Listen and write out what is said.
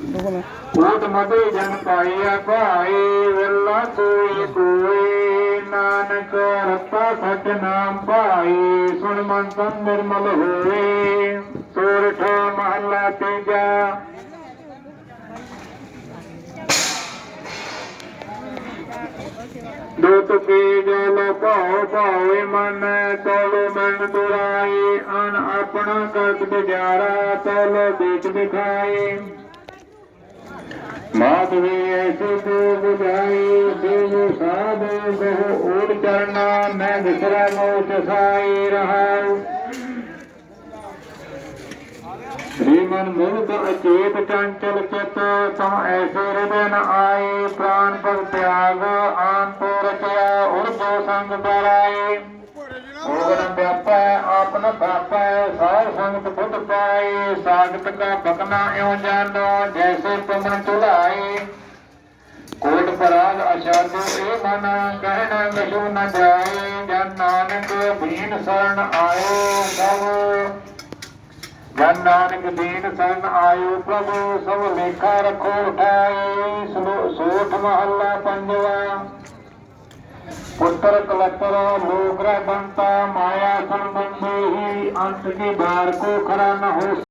ऊट मधु जन पाइया पाए वेला कोई कोई नानक रत्ता सच नाम पाए सुन मन तन निर्मल होए सोरठ दूत के जल भाव भावे मन, तोलो मन दुराए अन अपना करत बिजारा तोलो बेच दिखाए ਮਾਧਵੇ ਐਸੇ ਤੋ ਬੁਝਾਈ ਦੇਵ ਸਾਧ ਬਹੁ ਓੜ ਚਰਨਾ ਮੈਂ ਵਿਸਰਾ ਮੋਚ ਸਾਈ ਰਹਾਉ श्रीमन मुक्त अचेत चंचल चित तुम ऐसे हृदय न आए प्राण पग त्याग आन तो रचया उर्दो संग बराए ओगन व्यापै आपन थापै ਸਾਧ ਸੰਗਤ ਬੁੱਧ ਪਾਏ ਸਾਗਤ ਕਾ ਬਕਨਾ ਇਉ ਜਾਣੋ ਜੈਸੇ ਤੁਮਨ ਤੁਲਾਏ। ਕੋਟ ਪਰਾਗ ਅਸ਼ਾਦੋ, ਇਹ ਮਨ ਕਹਿਣਾ ਕਛੂ ਨ ਜਾਏ, ਜਨ ਨਾਨਕ ਬੀਨ ਸਰਣ ਆਇਓ ਸਭ। ਜਨ ਨਾਨਕ ਦੀਨ ਸਰਨ ਆਇਓ ਪ੍ਰਭੂ, ਸਭ ਲੇਖਾ ਰਖੋ ਉਠਾਏ ਸੋਠ ਮਹੱਲਾ ਪੰਜਵਾ। ਪੁੱਤਰ ਕਲਤਰ, ਲੋਕ ਬੰਤਾ, ਮਾਇਆ अंत के बार को खड़ा न हो